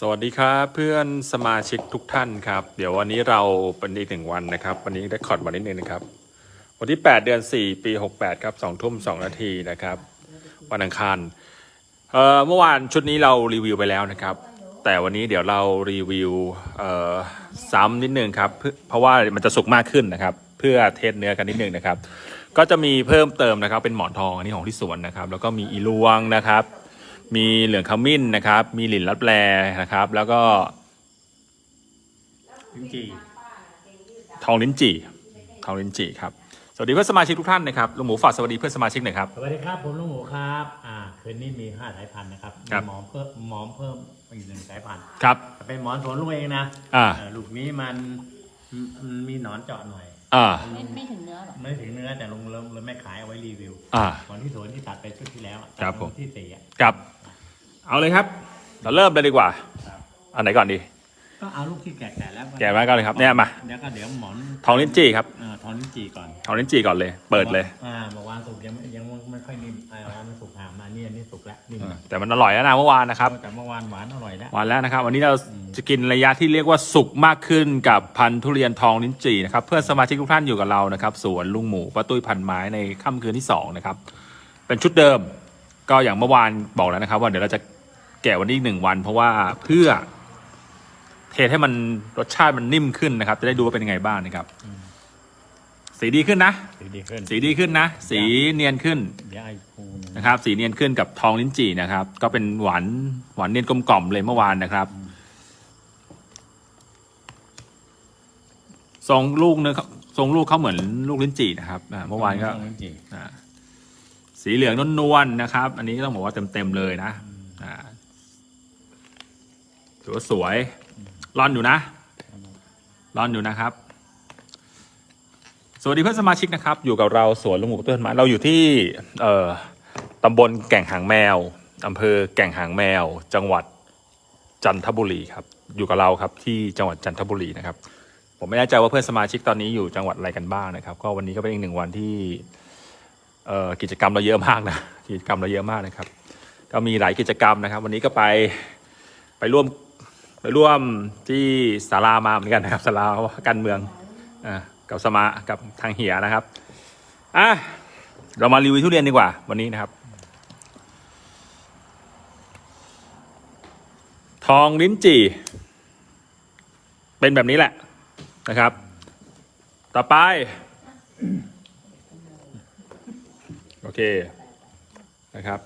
สวัสดีครับเพื่อนสมาชิกทุกท่านครับ เดี๋ยววันนี้เราเป็นอีกหนึ่งวันนะครับ วันนี้ได้คอร์ดวันนิดนึงนะครับ วันที่ 8 เดือน 4 ปี 68 ครับ2ทุ่ม2นาทีนะครับ วันอังคารเอ่อเมื่อวานชุดนี้เรารีวิวไปแล้วนะครับ แต่วันนี้เดี๋ยวเรารีวิวเอ่อซ้ำนิดนึงครับเพื่อเพราะว่ามันจะสุกมากขึ้นนะครับ เพื่อเทสเนื้อกันนิดนึงนะครับ ก็จะมีเพิ่มเติมนะครับ เป็นหมอนทองอันนี้ของที่สวนนะครับ แล้วก็มีอีลวงนะครับ มีเหลืองขมิ้นนะครับ มีหลินลับแลนะครับ แล้วก็ลิ้นจี่ทองลิ้นจี่ทองลิ้นจี่ครับสวัสดีเพื่อนสมาชิกทุกท่านนะครับลุงหมูฝากสวัสดีเพื่อนสมาชิกหน่อยครับ สวัสดีครับผมลุงหมูครับอ่าคืนนี้มีห้าสายพันธุ์นะครับครับ มีหมอมเพิ่มหมอมเพิ่มอีกหนึ่งสายพันธุ์ครับแต่เป็นหมอนสวนลุงเองนะอ่าเออลูกนี้มันมันมีหนอนเจาะหน่อยอ่า ไม่ไม่ถึงเนื้อหรอไม่ถึงเนื้อแต่ลุงเริ่มเลยไม่ขายเอาไว้รีวิวอ่าหมอนที่สวนที่ตัดไปชุดที่แล้วอะครับผม ที่สี่อะครับ เอาเลยครับ เราเริ่มเลยดีกว่าครับอันไหนก่อนดี ก็เอาลูกที่แก่ๆแล้วแกะมาก่อนเลยครับเนี่ยมาเดี๋ยวก็เดี๋ยวหมอนทองลิ้นจี่ครับเอ่อทองลิ้นจี่ก่อนทองลิ้นจี่ก่อนเลย เปิดเลยอ่าเมื่อวานสุกยังไม่ยังไม่ค่อยนิ่มอ่าเมื่อวานมันสุกหามมานี่อันนี้สุกแล้วนิ่มอ่าแต่มันอร่อยแล้วนะเมื่อวานนะครับแต่เมื่อวานหวานอร่อยแล้ว วันแล้วนะครับ วันนี้เราจะกินระยะที่เรียกว่าสุกมากขึ้นกับพันธุ์ทุเรียนทองลิ้นจี่นะครับเพื่อนสมาชิกทุกท่านอยู่กับเรานะครับสวนลุงหมูป้าตุ้ยพันไม้ในค่ำคืนที่สองนะครับเป็นชุดเดิม ก็อย่างเมื่อวานบอกแล้วนะครับ ว่าเดี๋ยวเราจะ แกะวันนี้อีกหนึ่งวันเพราะว่าเพื่อ เทให้มันรสชาติมันนิ่มขึ้นนะครับ จะได้ดูว่าเป็นยังไงบ้างนะครับ สีดีขึ้นนะสีดีขึ้นสีดีขึ้นนะ สีเนียนขึ้น เดี๋ยวไอ้ภูหนึงนะครับสีเนียนขึ้นกับทองลิ้นจี่นะครับ ก็เป็นหวานหวานเนียนกลมกล่อมเลยเมื่อวานนะครับทรงลูกเนื้อทรงลูกเขาเหมือนลูกลิ้นจี่นะครับอ่าเมื่อวานก็ทองลิ้นจี่อ่าสีเหลืองนวลๆนะครับ อันนี้ต้องบอกว่าเต็มๆเลยนะอ่า ถือว่าสวยร่อนอยู่นะร่อนอยู่นะครับ สวัสดีเพื่อนสมาชิกนะครับ อยู่กับเราสวนลุงหมูต้นไม้เราอยู่ที่เอ่อตำบลแก่งหางแมวอำเภอแก่งหางแมว จังหวัดจันทบุรีครับ อยู่กับเราครับที่จังหวัดจันทบุรีนะครับ ผมไม่แน่ใจว่าเพื่อนสมาชิกตอนนี้อยู่จังหวัดอะไรกันบ้างนะครับ ก็วันนี้ก็เป็นอีกหนึ่งวันที่เอ่อกิจกรรมเราเยอะมากนะกิจกรรมเราเยอะมากนะครับ ก็มีหลายกิจกรรมนะครับ วันนี้ก็ไปไปร่วม ไปร่วมที่ศาลามาเหมือนกันนะครับศาลาการเมืองอ่ากับสมากับทางเหียนะครับอะเรามารีวิวทุเรียนดีกว่า วันนี้นะครับ ทองลิ้นจี่ เป็นแบบนี้แหละนะครับ ต่อไป โอเคนะครับ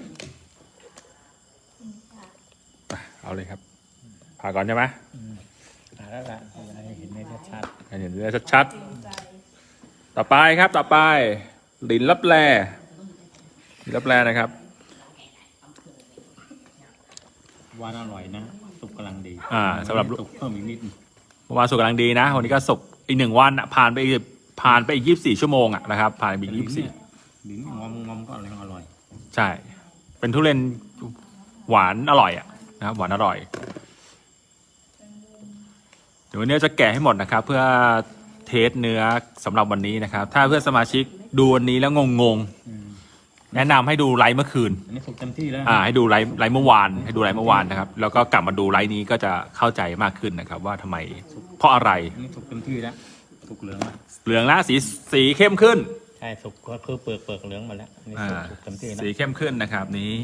เอาเลยครับ ผ่าก่อนใช่ไหมอ่าแล้วละให้เห็นในชัดให้เห็นได้ชัดๆต่อไปครับต่อไปหลินลับแลหลินลับแลนะครับๆหวานอร่อยนะสุกกำลังดี อ่าสำหรับสุกเพิ่มอีกนิดเมื่อวานสุกกำลังดีนะ วันนี้ก็สุกอีกหนึ่งวันอะผ่านไปอีกผ่านไปอีกยี่สิบสี่ชั่วโมงอะนะครับ ผ่านไปอีกยี่สิบสี่หรืองอมงอมก็อร่อยอร่อย ใช่ เป็นทุเรียนหวานอร่อยอะนะครับหวานอร่อย เดี๋ยววันนี้จะแกะให้หมดนะครับ เพื่อเทสเนื้อสำหรับวันนี้นะครับ ถ้าเพื่อนสมาชิกดูวันนี้แล้วงงอืมๆแนะนำให้ดูไลฟ์เมื่อคืน อันนี้สุกเต็มที่แล้วอ่าให้ดูไลฟ์ไลฟ์เมื่อวานให้ดูไลฟ์เมื่อวานนะครับ แล้วก็กลับมาดูไลฟ์นี้ก็จะเข้าใจมากขึ้นนะครับ ว่าทำไมเพราะอะไรอันนี้สุกเต็มที่แล้วสุกเหลืองแล้วเหลืองแล้วสีสีเข้มขึ้น ใช่สุกก็คือเปลือกเปลือกเหลืองมาแล้วอันนี้อ่าสุกสุกเต็มที่แล้ว สีเข้มขึ้นนะครับนี่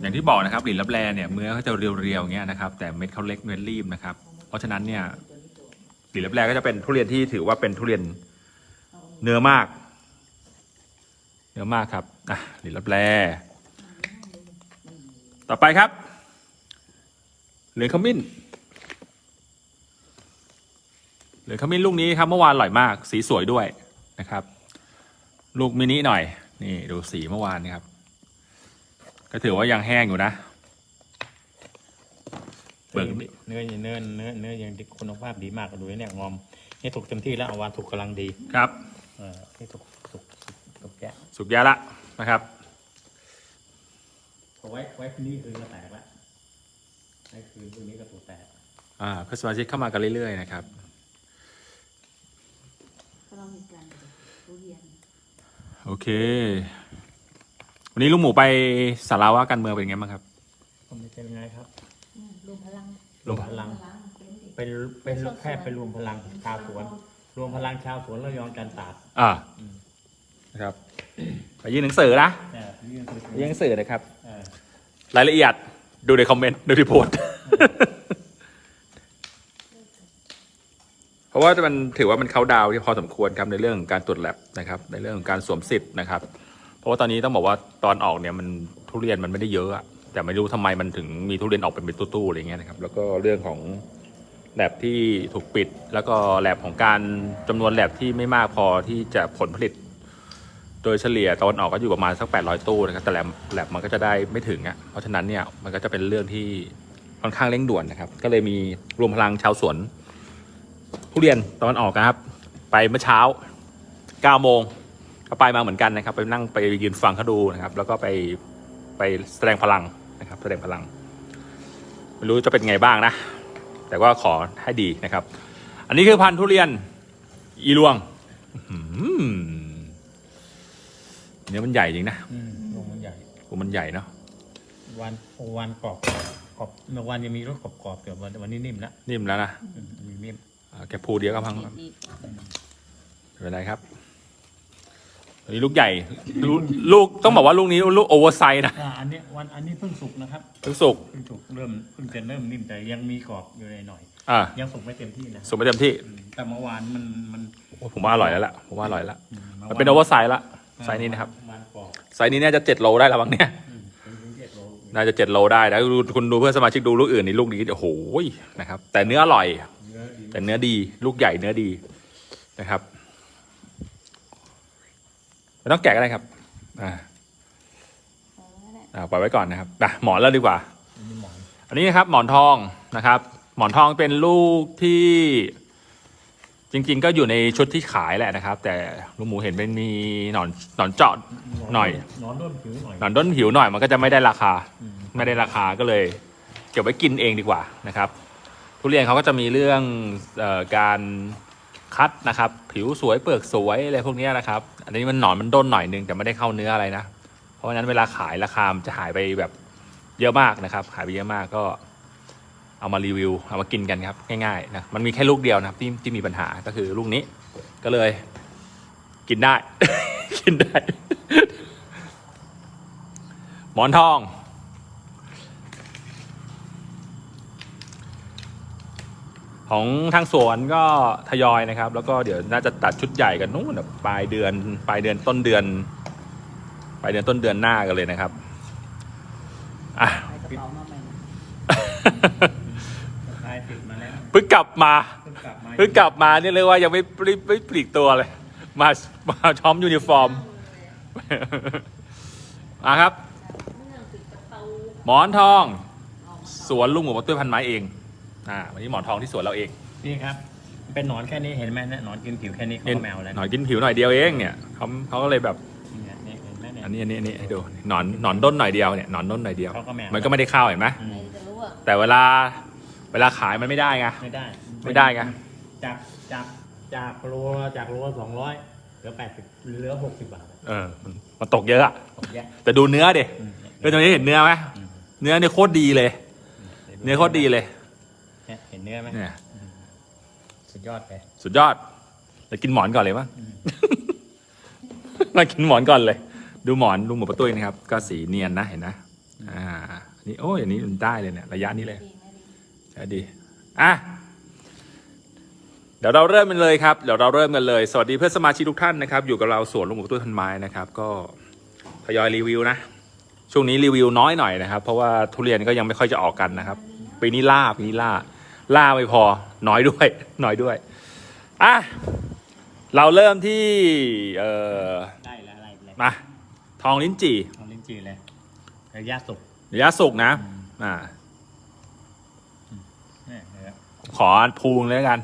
อย่างที่บอกนะครับหลินลับแลเนี่ยเนื้อเขาจะเรียวๆอย่างเงี้ยนะครับแต่เม็ดเขาเล็กเม็ดรีบนะครับ เพราะฉะนั้นเนี่ยหลินลับแลก็จะเป็นทุเรียนที่ถือว่าเป็นทุเรียนเนื้อมาก เนื้อมากครับอะหลินลับแลต่อไปครับ เหลืองขมิ้นเหลืองขมิ้นลูกนี้ครับเมื่อวานอร่อยมาก สีสวยด้วยนะครับ ลูกมินิหน่อย นี่ดูสีเมื่อวานนี่ครับ ก็ถือว่ายังแห้งอยู่นะ เปลือกเนื้อเนื้อเนื้อเนื้อยังคุณภาพดีมากดูเนี่ยงอมนี่สุกเต็มที่แล้วเอาวานสุกกำลังดีครับ เออนี่สุกสุกสุกสุกแกะสุกยาละนะครับ เอาไว้ไว้คืนนี้คืนก็แตกละไว้คืนคืนนี้ก็ถูกแตกอ่าเพื่อนสมาชิกเข้ามากันเรื่อยๆนะครับ ก็เรามีการทุเรียน โอเค วันนี้ลุงหมูไปสาราว่าการเมืองเป็นไงบ้างครับก็ไม่เป็นไงครับอืมรวมพลังรวมพลังเป็นดิเป็นเป็นแค่เป็นรวมพลังชาวสวน รวมพลังชาวสวนระยองจันตราดอ่าอืมนะครับไปยื่นหนังสือนะเออยื่นคือยื่นหนังสือนะครับเออรายละเอียดดูในคอมเมนต์ดูที่โพสต์เพราะว่ามันถือว่ามันเขาดาวน์ที่พอสมควรครับในเรื่องของการตรวจแลบนะครับ ในเรื่องของการสวมสิทธิ์นะครับเพ ราะว่าตอนนี้ต้องบอกว่าตอนออกเนี่ยมันทุเรียนมันไม่ได้เยอะอะแต่ไม่รู้ทำไมมันถึงมีทุเรียนออกเป็นเป็นตู้ๆอะไรเงี้ยนะครับ แล้วก็เรื่องของแลบที่ถูกปิด แล้วก็แลบของการจำนวนแลบที่ไม่มากพอที่จะผลผลิต โดยเฉลี่ยตะวันออกก็อยู่ประมาณสัก 800 ตู้นะครับแต่แลบแลบมันก็จะได้ไม่ถึงอะเพราะฉะนั้นเนี่ยมันก็จะเป็นเรื่องที่ค่อนข้างเร่งด่วนนะครับ ก็เลยมีรวมพลังชาวสวนทุเรียนตะวันออกนะครับ ไปเมื่อเช้า9โมง ก็ไปมาเหมือนกันนะครับ ไปนั่งไปยืนฟังเขาดูนะครับ แล้วก็ไปไปแสดงพลังนะครับ แสดงพลัง ไม่รู้จะเป็นไงบ้างนะ แต่ว่าขอให้ดีนะครับ อันนี้คือพันธุ์ทุเรียน อีลวงอื้อหือเนื้อมันใหญ่จริงนะอืมลงมันใหญ่โอ้มันใหญ่เนาะวันวันกรอบกรอบเมื่อวันยังมีรสกรอบกรอบๆอยู่วันวันนี้นิ่มแล้วนิ่มแล้วนะอืมมีนิ่มอ่าแกพูเดียวก็พังอีกอีกไม่เป็นไรครับ อันนี้ลูกใหญ่ลูกลูกต้องบอกว่าลูกนี้ลูกโอเวอร์ไซส์นะอ่าอันนี้วันอันนี้เพิ่งสุกนะครับทุกสุกเพิ่งสุกเริ่มเพิ่งจะเริ่มนิ่มแต่ยังมีกรอบอยู่หน่อย อ่าๆยังสุกไม่เต็มที่นะสุกไม่เต็มที่อืมแต่เมื่อวานมันมันโอ้ผมว่าอร่อยแล้วล่ะผมว่าอร่อยแล้วอืมันเป็นโอเวอร์ไซส์ละไซส์นี้นะครับมันกรอบไซส์นี้น่าจะเจ็ดโลได้แล้วบ้างเนี่ยอืมเป็นถึงเจ็ดโลน่าจะเจ็ดโลได้แล้วดูคุณดูเพื่อนสมาชิกดูลูกอื่นนี่ลูกนี้โอ้โหนะครับแต่เนื้ออร่อย เนื้อดีแต่เนื้อดีลูกใหญ่เนื้อดีนะครับ ไม่ต้องแกะก็ได้ครับ อ่าเออนั่นแหละอ่าปล่อยไว้ก่อนนะครับอะหมอนแล้วดีกว่าอันนี้หมอนอันนี้นะครับหมอนทองนะครับ หมอนทองเป็นลูกที่ จริง ๆ ก็อยู่ในชุดที่ขายแหละนะครับ แต่ลุงหมูเห็นเป็นมีหนอนหนอนเจาะหน่อยหนอนด้นผิวหน่อยหนอนด้นผิวหน่อยมันก็จะไม่ได้ราคาอืมไม่ได้ราคาก็เลย เก็บไว้กินเองดีกว่านะครับ ทุเรียนเขาก็จะมีเรื่องเออการ คัดนะครับ ผิวสวยเปลือกสวยอะไรพวกนี้นะครับ อันนี้มันหนอนมันด้นหน่อยนึงแต่ไม่ได้เข้าเนื้ออะไรนะ เพราะฉะนั้นเวลาขายราคามจะหายไปแบบเยอะมากนะครับ หายไปเยอะมากก็เอามารีวิว เอามากินกันครับ ง่ายๆนะมันมีแค่ลูกเดียวนะครับที่ที่มีปัญหาก็คือลูกนี้ ก็เลย กินได้ กินได้ หมอนทอง ของทางสวนก็ทยอยนะครับ แล้วก็เดี๋ยวน่าจะตัดชุดใหญ่กันนู้นนะปลายเดือนปลายเดือนต้นเดือน ปลายเดือนต้นเดือนหน้ากันเลยนะครับอะใส่กระเป๋ามาใหม่ลายติดมาแล้วเพิ่งกลับมาเพิ่งกลับมาเพิ่งกลับมาเนี่ยเรียกว่ายังไม่ปลีไม่ปลีกตัวเลย มามาช้อมยูนิฟอร์มมาครับเนื่องติดประตูหมอนทองออกมาสวนลุงหมูมาตุ้ยพันไม้เอง อ่าวันนี้หมอนทองที่สวนเราเองนี่ครับ เป็นหนอนแค่นี้เห็นไหมเนี่ยหนอนกินผิวแค่นี้เขาเห็นก็แมวแล้วหนอนกินผิวหน่อยเดียวเองเนี่ยเขาเขาก็เลยแบบเนี่ยเนี่ยเห็นไหมเนี่ย อันนี้อันนี้อันนี้ให้ดูหนอนหนอนด้นหน่อยเดียวเนี่ยหนอนด้นหน่อยเดียว เขาก็แมว มันก็ไม่ได้เข้าเห็นไหมอืใครมจะรู้ว่าแต่เวลาเวลาขายมันไม่ได้ไง ไม่ได้ไม่ได้ไง จากจากจากโลจากโลสองร้อยเหลือแปดสิบเหลือหกสิบบาทเออมันมันตกเยอะอะตกแยะแต่ดูเนื้อดิอืมเฮ้ยตรงนี้เห็นเนื้อไหมอืมเนื้อเนี่ยโคตรดีเลย เนื้อโคตรดีเลย เนี่ยเห็นเนื้อไหมเนี่ยสุดยอดเลยสุดยอดจะกินหมอนก่อนเลยมั้งอืมมากินหมอนก่อนเลย ดูหมอนลุงหมูประตุ้ยนะครับ ก็สีเนียนนะเห็นนะอ่าอันนี่โอ้ยอันนี้มันได้เลยเนี่ยระยะนี้เลยดีไม่ดีใช่ดีอะเดี๋ยวเราเริ่มกันเลยครับเดี๋ยวเราเริ่มกันเลย สวัสดีเพื่อนสมาชิกทุกท่านนะครับ อยู่กับเราสวนลุงหมูประตุ้ยพันไม้นะครับ ก็ทยอยรีวิวนะช่วงนี้รีวิวน้อยหน่อยนะครับ เพราะว่าทุเรียนก็ยังไม่ค่อยจะออกกันนะครับปีนี้ล่าปีนี้ล่า ล่าไม่พอ น้อยด้วย น้อยด้วยอะเราเริ่มที่เอ่อได้แล้วอะไรเลยมาทองลิ้นจี่เอาลิ้นจี่เลยระยะสุกระยะสุกนะอ่าเนี่ยเห็นไหมขอพูงเลยแล้วกัน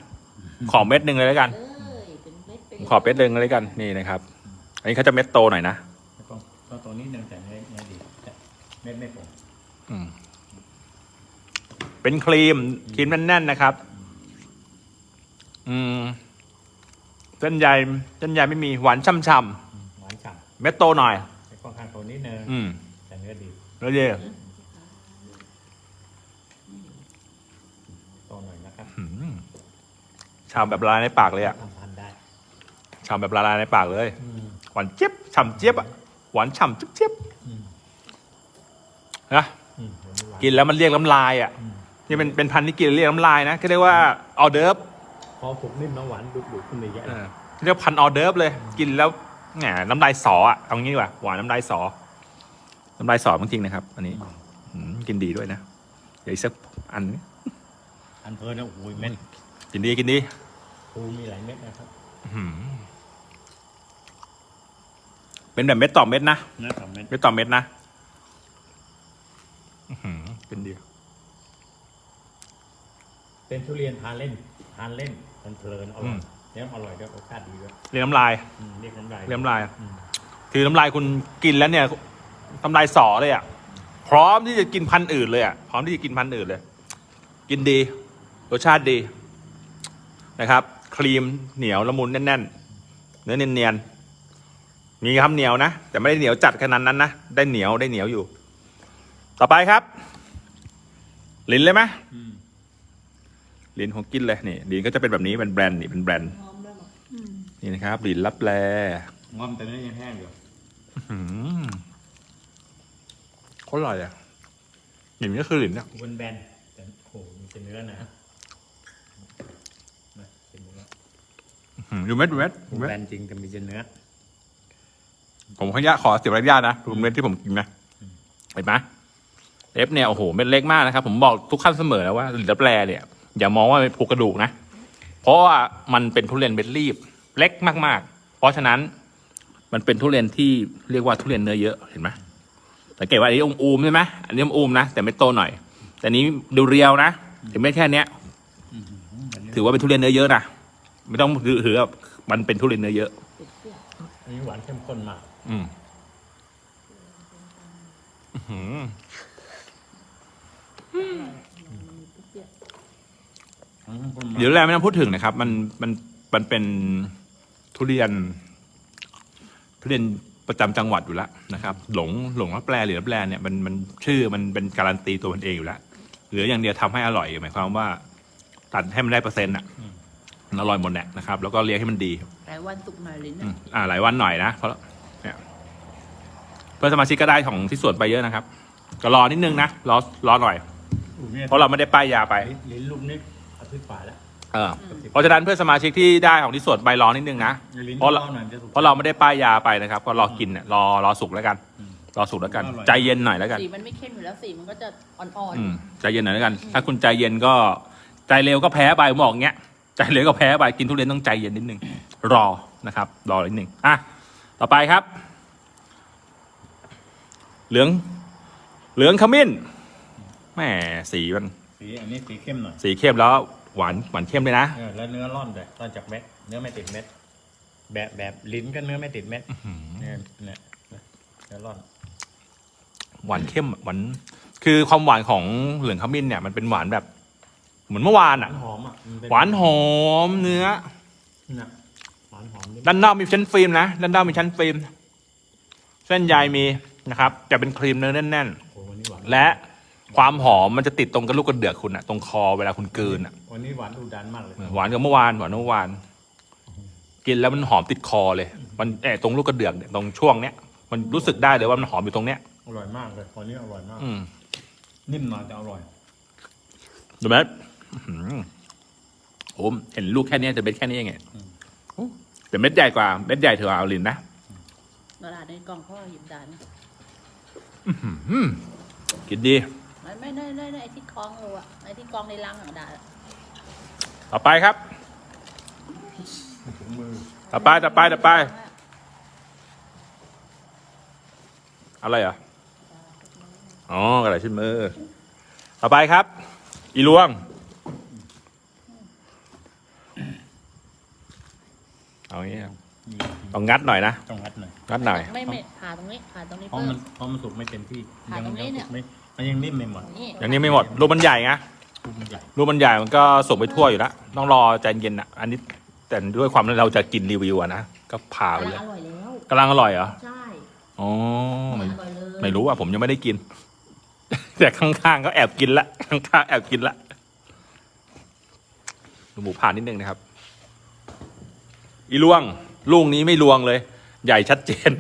ขอเม็ดหนึ่งเลยแล้วกันเอ้ยเป็นเม็ดเป็นขอเม็ดหนึ่งเลยแล้วกันนี่นะครับ อันนี้เขาจะเม็ดโตหน่อยนะ แล้วก็ก็ตัวนี้หนึ่งแต่เนื้อเนื้อดีแต่เม็ดไม่ผมอืม เป็นครีมครีมแน่นๆนะครับ อืมเส้นใยเส้นใยไม่มีหวานช่ำหวานฉ่ำเม็ดโตหน่อยค่อนข้างโตนิดนึงอืมแต่เนื้อดีแล้วเย่โตหน่อยนะครับอืมฉ่ำแบบละลายในปากเลยอะทำพัได้ฉ่ำแบบละลายในปากเลยหวานเจี๊ยบฉ่ำเจี๊ยบอะหวานฉ่ำเจี๊ยบนะเดี๋ยวนหกินแล้วมันเรียกน้ำลายอะอื นี่เป็นเป็นพันธุ์ที่กินแล้วเรียกน้ำลายนะก็เรียกว่าออเดิร์ฟพอสุกนิ่มน้ำหวานดุดุขึ้นเลยแยะเออเรียกพันธุ์ออเดิร์ฟเลย กินแล้วแหมน้ำลายสออะเอางี้ดีกว่าหวานน้ำลายสอ น้ำลายสอจริงๆนะครับ อันนี้อืมกินดีด้วยนะเดี๋ยวอีกสักอัน อันเพลินนะโอ้ยเม็ดกินดีกินดีปูมีหลายเม็ดนะครับอื้อหือเป็นแบบเม็ดต่อเม็ดนะเนื้อสองเม็ดเม็ดต่อเม็ดนะอื้อหือเป็นดี เป็นทุเรียนทานเล่นทานเล่นมันเพลินอร่อยเนื้ออร่อยด้วยรสชาติดีด้วยเรียกน้ำลายอืมเรียกน้ำลาย เรียกน้ำลายอืม คือน้ำลายคุณกินแล้วเนี่ยน้ำลายสอเลยอะพร้อมที่จะกินพันธุ์อื่นเลยอะพร้อมที่จะกินพันธุ์อื่นเลย กินดีรสชาติดีนะครับ ครีมเหนียวละมุนแน่นๆเนื้อเนียนๆมีคำเหนียวนะแต่ไม่ได้เหนียวจัดขนาดนั้นนะได้เหนียวได้เหนียวอยู่ ต่อไปครับ ลิ้นเลยไหมอืม ลิ้นของกินเลยนี่ลิ้นก็จะเป็นแบบนี้เป็นแบรนด์นี่เป็นแบรนด์หอมแล้วเหรอนี่นะครับลิ้นรับแลงอมแต่เนื้อยังแห้งอยู่อืมโคตรอร่อยอะหมิ่นก็คือหลินอะบนแบนแต่โอ้โหมันเป็นเนื้อนะนะเป็นเนื้ออืมดูเม็ดดูเม็ดดูเม็ดแบนจริงแต่มีแต่เนื้อผมขออนุญาตขอเสียบรรยาตนะดูเม็ดที่ผมกินนะเห็นไหมเล็บเนี่ยโอ้โหเม็ดเล็กมากนะครับ ผมบอกทุกขั้นเสมอแล้วว่าหลินรับแลเนี่ย อย่ามองว่าเป็นผูกกระดูกนะ เพราะว่ามันเป็นทุเรียนเม็ดรีบเล็กมาก ๆ เพราะฉะนั้นมันเป็นทุเรียนที่เรียกว่าทุเรียนเนื้อเยอะเห็นไหมสังเกตว่าอันนี้อมๆใช่ไหมอันนี้อมๆนะแต่ไม่โตหน่อย แต่อันนี้ดูเรียวนะถึงไม่แค่เนี้ยถือว่าเป็นทุเรียนเนื้อเยอะนะไม่ต้องถือถือว่ามันเป็นทุเรียนเนื้อเยอะติดเปรี้ยวอันนี้หวานเข้มข้นมากอืมอื้อหือมันมีเปรี้ยว หวาน เข้มข้นมากเดี๋ยวแรกไม่ต้องพูดถึงนะครับ มันมันมันเป็นทุเรียน ทุเรียนประจำจังหวัดอยู่แล้วนะครับ หลงหลงรับแปลหรือรับแปลเนี่ยมันมันชื่อมันเป็นการันตีตัวมันเองอยู่แล้วเหลืออย่างเดียวทำให้อร่อยหมายความว่า ตัดให้มันได้เปอร์เซ็นต์อะมันอร่อยหมดแหละนะครับ แล้วก็เลี้ยงให้มันดีหลายวันสุกหน่อยลิ้นอืน่ะมอ่าหลายวันหน่อยนะเพราะเนี่ยเพื่อนสมาชิกก็ได้ของที่สวนไปเยอะนะครับ ก็รอนิดนึงนะรอรอหน่อยอู้เนี่ยเพราะเราไม่ได้ป้ายยาไปลิ้นลิ้นลูกนี่อาทิตย์ฝ่าแล้วเออเพราะฉะนั้นเพื่อนสมาชิกที่ได้ของที่สวนไปรอนิดนึงนะ ลิ้นเพราะเราหน่อยจะถูกเพราะเราไม่ได้ป้ายยาไปนะครับ ก็รอกินเนี่ยรอรอสุกแล้วกันอืมรอสุกแล้วกันอร่อยใจเย็นหน่อยแล้วกัน สีมันไม่เข้มอยู่แล้วสีมันก็จะอ่อนอืมใจเย็นหน่อยแล้วกัน ถ้าคุณใจเย็นก็ใจเร็วก็แพ้ไปผมบอกอย่างเงี้ย ใจเร็วก็แพ้ไปกินทุเรียนต้องใจเย็นนิดนึง รอนะครับ รอนิดนึงอะต่อไปครับ เหลือง เหลืองขมิ้นแหมสีมันสีอันนี้สีเข้มหน่อย สีเข้มแล้ว หวานหวานเข้มเลยนะ เออแล้วเนื้อร่อนเลยร่อนจากเม็ด เนื้อไม่ติดเม็ด แบบแบบลิ้นก็เนื้อไม่ติดเม็ดเนี่ยเนี่ยเนื้อร่อน หวานเข้มอะหวานคือความหวานของเหลืองขมิ้นเนี่ยมันเป็นหวานแบบ เหมือนเมื่อวานหอะวานหอมอะมัเป็หวานหอมเนื้อน่ะหวานหอมนิดด้านนอกมีชั้นฟิล์มนะด้านนอกมีชั้นฟิล์มเส้นใยมีนะครับ จะเป็นครีมเนื้อแน่นโอ้วันนี้หวานๆและ ความหอมมันจะติดตรงกระลูกกระเดือกคุณอะตรงคอเวลาคุณกลืนอะวันนี้หวานดูดันมากเลยหวานกับเมื่อวานหวานกว่าเมื่อวาน กินแล้วมันหอมติดคอเลย มันแอบตรงลูกกระเดือกเนี่ยตรงช่วงเนี้ยมันรู้สึกได้เลยว่ามันหอมอยู่ตรงเนี้ยอร่อยมากเลยวันนี้อร่อยมาก อืมนิ่มหน่อยแต่อร่อยดูไหมอื้อหือโอ้เห็นลูกแค่เนี้ยแต่เม็ดแค่นี้เองไงโอ้แต่เม็ดใหญ่กว่าเม็ดใหญ่เถอะเอาลินนะๆตลาดในกล่องเขาหยิบดานนะอืมกินดี ไม่ไม่ได้ได้ได้ไอ้ที่กองเราอะไอ้ที่กองในรังอะดาษอะต่อไปครับ ถุงมือต่อไปต่อไปต่อไป อะไรอะ อ๋อกระดาษชิ้นมือ ต่อไปครับ อีลวง เอาอย่างนี้ครับต้องงัดหน่อยนะ ต้องงัดหน่อย งัดหน่อย ไม่ไม่ผ่าตรงนี้ผ่าตรงนี้เพราะเพิ่มัมนเพราะมันสุกไม่เต็มที่ผ่าตรงนี้เนี่ย สุกไม่ มันยังนิ่มไม่หมดนี่อย่างนี้ไม่หมดรูปมันใหญ่ไงลูกมันใหญ่รูปมันใหญ่มันก็ส่งไปทั่วอยู่แล้วต้องรอใจเย็นอะ อันนี้แต่ด้วยความที่เราจะกินรีวิวอะนะก็ผ่าไปกำเลลัยงอร่อยแล้ว กำลังอร่อยเหรอใช่อ๋อไม่อร่อยเลยไม่รู้อะผมยังไม่ได้กิน แต่ข้างๆก็แอบกินละข้างๆแอบกินละดูหมูผ่านนิดนึงนะครับ อีลวงลูกนี้ไม่ลวงเลย ใหญ่ชัดเจน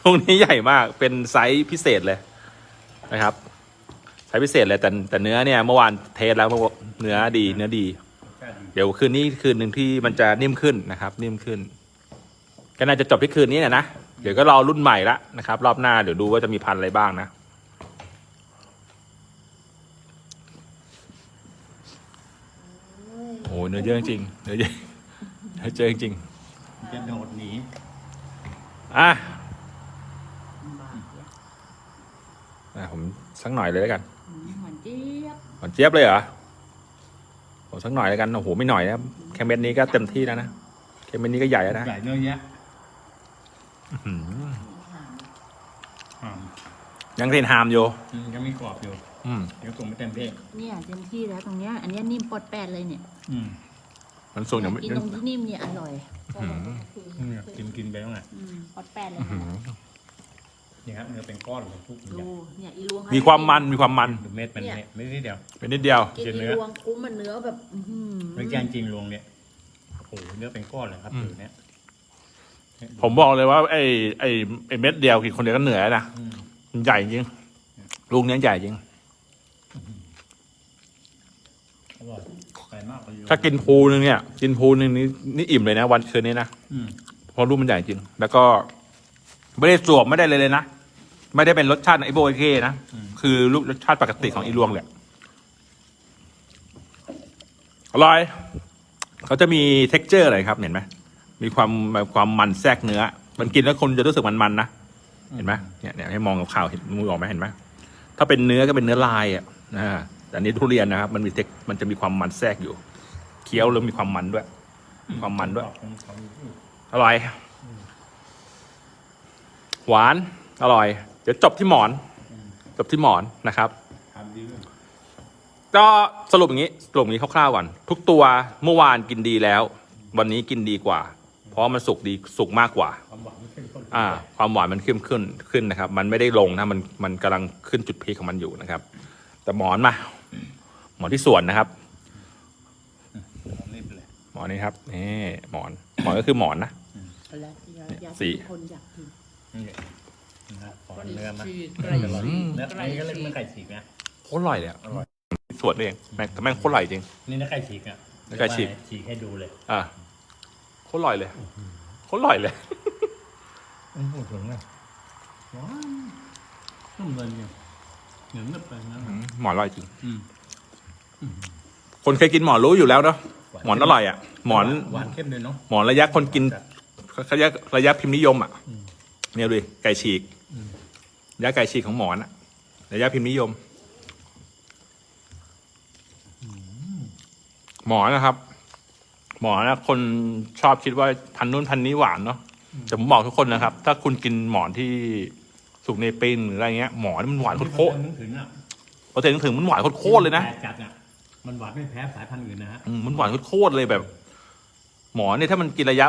ลูกนี้ใหญ่มากเป็นไซส์พิเศษเลย นะครับไซส์พิเศษเลยแต่แต่เนื้อเนี่ยเมื่อวานเทสแล้วเนื้อดีเนื้อดีชาติดี เดี๋ยวคืนนี้คืนหนึ่งที่มันจะนิ่มขึ้นนะครับ นิ่มขึ้น ก็น่าจะจบที่คืนนี้เนี่ยนะเดี๋ยวก็รอรุ่นใหม่ละนะครับ รอบหน้าเดี๋ยวดูว่าจะมีพันธุ์อะไรบ้างนะโอ้โหเนื้อเยอะจริงๆเนื้อเยอะเนื้อเยอะจริงจะโดดหนีๆอะ อะผมสักหน่อยเลยแล้วกันอืมหวานเจี๊ยบหวานเจี๊ยบเลยเหรอผมสักหน่อยแล้วกันโอ้โหไม่หน่อยนะแค่เม็ดนี้ก็เต็มที่แล้วนะแค่เม็ดนี้ก็ใหญ่แล้วนะใหญ่เนื้อแยะอื้อหืออ่ายังเทนฮามอยู่อืมยังมีกรอบอยู่อืมเดี๋ยวส่งไปเต็มที่เนี่ยเต็มที่แล้วตรงเนี้ยอันเนี้ยนิ่มปดแปดเลยเนี่ยอืมมันสูงอย่างไม่กินตรงที่นิ่มเนี่ยอร่อยเนี่ยกินกินไปแล้วไงอืมปดแปดเลยอื้อนะหือ นี่ครับเนื้อเป็นก้อนเลยทุกอดูย่างเนี่ยอีลวงมีความมันมีความมันดูเม็ดมันเนี่ยไม่นิดเดียว เป็นนิดเดียว กินกินเนื้อีอลวงคุ้มมันเนื้อแบบอื้อหือเนื้อแกงจริงลงเนี่ยโอ้โหเนื้อเป็นก้อนเลยครับอืมถือเนี่ยผมบอกเลยว่าไอ้ไอ้ไอ้เม็ดเดียวกินคนเดียวก็เหนื่อยแล้วนะอืมมันใหญ่จริงลูกเนี้ยใหญ่จริง อร่อยใส่มากเลยถ้ากินพูนึงเนี่ยกินพูนึงนี่นี่อิ่มเลยนะ วันคืนนี้นะอืมเพราะลูกมันใหญ่จริง แล้วก็ ไม่ได้สวมไม่ได้เลยเลยนะ ไม่ได้เป็นรสชาติไอโบเอเคนะ คือลูกรสชาติปกติของอีลวงแหละ อร่อย เขาจะมี t e x t อร์อะไรครับ เห็นไหม มีความความมันแทรกเนื้อ มันกินแล้วคนจะรู้สึกมันๆนะ เห็นไหมเนี่ยเนี่ยให้มองกับข่าวเห็นมือออกไหมเห็นไหมถ้าเป็นเนื้อก็เป็นเนื้อลายอะนะแต่อันนี้ทุเรียนนะครับ มันมีเทคมันจะมีความมันแทรกอยู่ เคี้ยวแล้วมีความมันด้วย ความมันด้วย อร่อย หวาน อร่อย ดี๋ยวจบที่หมอน จบที่หมอนนะครับทำดีด้วยก็สรุปอย่างนี้สรุปอย่างนี้คร่าวๆก่อนทุกตัวเมื่อวานกินดีแล้ว วันนี้กินดีกว่า เพราะมันสุกดีสุกมากกว่าความหวานไม่เข้มข้นอ่า ความหวานมันขึ้นขึ้นขึ้นนะครับ มันไม่ได้ลงนะมันมันกำลังขึ้นจุดพีคของมันอยู่นะครับ แต่หมอนมา หมอนที่สวนนะครับรีบเลยหมอนนี้ครับนี่หมอน หมอนก็คือหมอนนะแล้วยาสีคนอยากกิน นี่นะครับขอเนื้อมาฉีกเนื้อจะอร่อยเนื้ออันนี้ก็เรียกเนื้อไก่ฉีกนะ โคตรอร่อยเลยอะอร่อย สวนเองแม่งแต่แม่งโคตรอร่อยจริง นี่เนื้อไก่ฉีกอะเนื้อไก่ฉีก ฉีกให้ดูเลยอะโคตรอร่อยเลยโคตรอร่อยเลยอืมพูดถึงเลยว้าวนุ่มเลยเนี่ยเหนียวนึบไปนะอืมหมอนอร่อยจริงอืม คนเคยกินหมอนรู้อยู่แล้วเนาะหมอนอร่อยอะ หมอน หวานเข้มเลยเนาะ หมอนระยะคนกินระยะระยะพิมพ์นิยมอะอืมเนี่ยดูดิไก่ฉีกอืมระ ยะไก่ฉีกของหมอนอะระยะพิมพ์นิยม หมอนนะครับ หมอนนะคนชอบคิดว่าพันนู้นพันนี้หวานเนาะแต่ผมบอกทุกคนนะครับ ถ้าคุณกินหมอนที่สุกในปีนหรืออะไรเงี้ยหมอนมันหวานโคตรนึกถึงอะๆพอเต็ถึงมันหวานโคตรๆเลยนะแปดจัดอะมันหวานไม่แพ้สายพันธุ์อื่นนะฮะอืมมันหวานโคตรๆเลยแบบ หมอนเนี่ยถ้ามันกินระยะ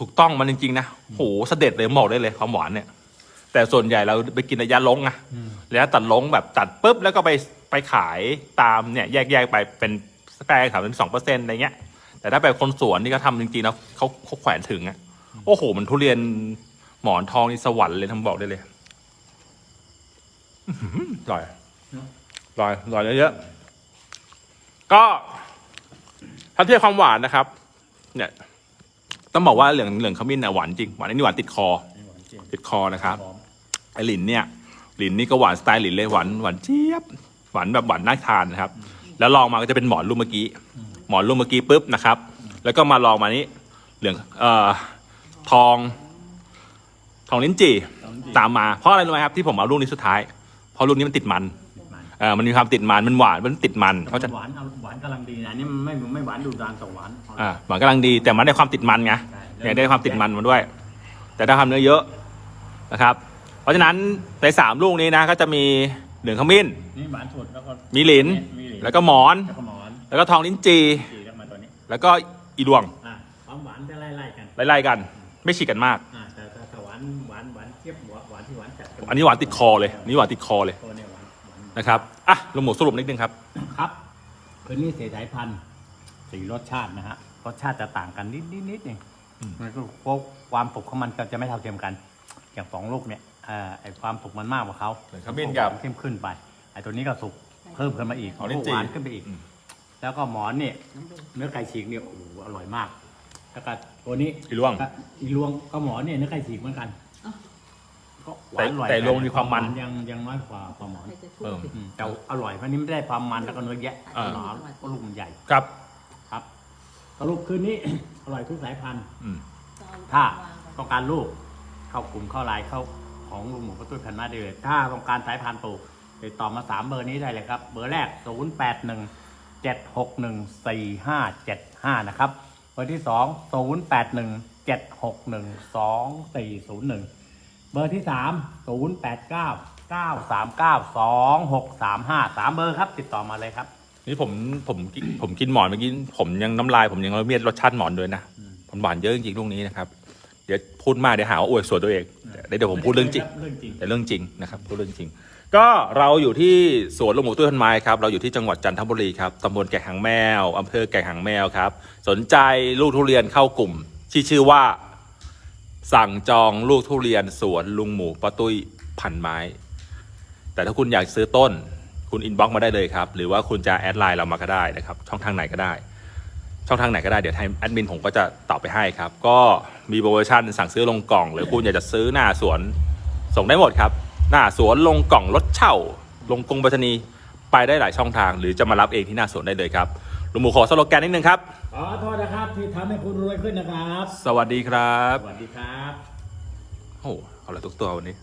ถูกต้องมันจริงๆนะโหเสด็จเลยบอกได้เลยความหวานเนี่ย แต่ส่วนใหญ่เราไปกินระยะลงอะอืมระยะตัดลงแบบตัดปุ๊บแล้วก็ไปไปขายตามเนี่ยแยกๆไปเป็นแปลงถามเป็นสองเปอร์เซ็นต์อะไรเงี้ย แต่ถ้าเป็นคนสวนที่เขาทำจริงๆแล้วเขาเขาแขวนถึงอะโอ้โห มันทุเรียนหมอนทองนี่สวรรค์เลยทำบอกได้เลยอื้อหืออร่อยอร่อยอร่อยเยอะๆก็ถ้าเทียบความหวานนะครับ เนี่ย ต้องบอกว่าเหลืองเหลืองขมิ้นน่ะหวานจริงหวานอันนี้หวานติดคอนี่หวานจริงติดคอนะครับหอม ไอหลินเนี่ยหลินนี่ก็หวานสไตล์หลินเลยหวานหวานเจี๊ยบหวานแบบหวานน่าทานนะครับ แล้วลองมาก็จะเป็นหมอนลูกเมื่อกี้ หมอนลูกเมื่อกี้ปุ๊บนะครับ แล้วก็มาลองมานี้เหลืองเอ่อทอง ทองลิ้นจี่หอมจริงตามมาเพราะอะไรรู้ไหมครับที่ผมเอาลูกนี้สุดท้าย เพราะลูกนี้มันติดมันติดมันเออมันมีความติดมันมันหวานมันติดมันเขาจะหวานเอาหวานกำลังดีนะอันนี่มันไม่ไม่หวานดูดานแต่หวานอ่าหวานกำลังดีแต่มันได้ความติดมันไงใช่เนี่ยได้ความติดมันมาด้วย แต่ถ้าทำเนื้อเยอะนะครับ เพราะฉะนั้นในสามลูกนี้นะก็จะมีเหลืองขมิ้น นี่หวานสุดแล้วก็มีหลิน มีหลินแล้วก็หมอน แล้วก็หมอนแล้วก็ทองลิ้นจีฉีกแล้วมาตัวนี้แล้วก็อีดวงอ่าความหวานจะไล่ๆกันไล่ๆกัน ไม่ฉีกกันมาก อ่าแต่แต่แต่หวานหวานหวานเทียบหวานหวานที่หวานจัดอันนี้หวานติดคอเลยอันนี่หวานติดคอเลยตัวเนี่ยหวานหวานนะครับอะลุงหมูสรุปนิดนึงครับ ครับคือนี่เสียสายพันธุ์สีรสชาตินะฮะรสชาติจะต่างกันนิดนิดนิดเองมันก็เพราะความสุกของมันก็จะไม่เท่าเทียมกัน อย่างสองลูกเนี่ย เอ่อไอความสุกมันมากกว่าเขาเหมือนขมิ้นกับเข้มขึ้นไป ไอตัวนี้ก็สุกเพิ่มขึ้นมาอีกอ๋อลิ้นจี่ หวานขึ้นไปอีกอืมแล้วก็หมอนเนี่ยน้ำผึ้งเนื้อไก่ฉีกเนี่ยโอ้โหอร่อยมาก แล้วก็ตัวนี้อีล่วง ก็อีลวงก็หมอนเนี่ยเนื้อไก่ฉีกเหมือนกันก็หวานอร่อยแต่แต่ลวงมีความมัน ยังยังน้อยกว่าปลาหมอน ใครจะช่วเอยออืมแต่อร่อยเพราะนี้ไม่ได้ความมันแล้วก็เนื้อแยะอ่า หนาก็ลูกมันใหญ่ครับ ครับสรุปคืนนี้ อร่อยทุกสายพันธุ์ อืม ถ้าต้องการลูก เข้ากลุ่มเข้าไลน์เข้า ของลุงหมูกระตุ้ยพันธุ์มาได้เลยถ้าต้องการสายพันธุ์ปลูกติดต่อมาสามเบอร์นี้ได้เลยครับ เบอร์แรก 0 8 1 7 6 1 4 5 7 5 นะครับ เบอร์ที่ 2 0 8 1 7 6 1 2 4 0 1 เบอร์ที่ 3 0 8 9 9 3 9 2 6 3 5 3 เบอร์ครับ ติดต่อมาเลยครับ นี่ผมผมกินผมกินหมอนเมื่อกี้ผมยังน้ำลายผมยังละเมียดรสชาติหมอนด้วยนะ ผมหวานเยอะจริงๆลูกนี้นะครับเดี๋ยวพูดมากเดี๋ยวหาว่าอวยส่วนตัวเองเดี๋ยวเดี๋ยวผมพูดเรื่องจริงเรื่องจริงแต่เรื่องจริงนะครับพูดเรื่องจริง ก็เราอยู่ที่สวนลุงหมูตุ้ยพันไม้ครับเราอยู่ที่จังหวัดจันทบุรีครับตำบลแก่งหางแมวอำเภอแก่งหางแมวครับ สนใจลูกทุเรียนเข้ากลุ่มที่ชื่อว่า สั่งจองลูกทุเรียนสวนลุงหมูป้าตุ้ยพันไม้ แต่ถ้าคุณอยากซื้อต้น คุณอินบ็อกมาได้เลยครับ หรือว่าคุณจะแอดไลน์เรามาก็ได้นะครับ ช่องทางไหนก็ได้ ช่องทางไหนก็ได้เดี๋ยวทางแอดมินผมก็จะตอบไปให้ครับ ก็มีโปรโมชั่นสั่งซื้อลงกล่อง หรือคุณอยากจะซื้อหน้าสวนส่งได้หมดครับ หน้าสวนลงกล่องรถเช่า ลงกรงไปรษณีย์ไปได้หลายช่องทาง หรือจะมารับเองที่หน้าสวนได้เลยครับลุงหมูขอสโลแกนนิดนึงครับ ขอโทษนะครับที่ทำให้คุณรวยขึ้นนะครับ สวัสดีครับ สวัสดีครับ โอ้โหเอาละทุกตัววันนี้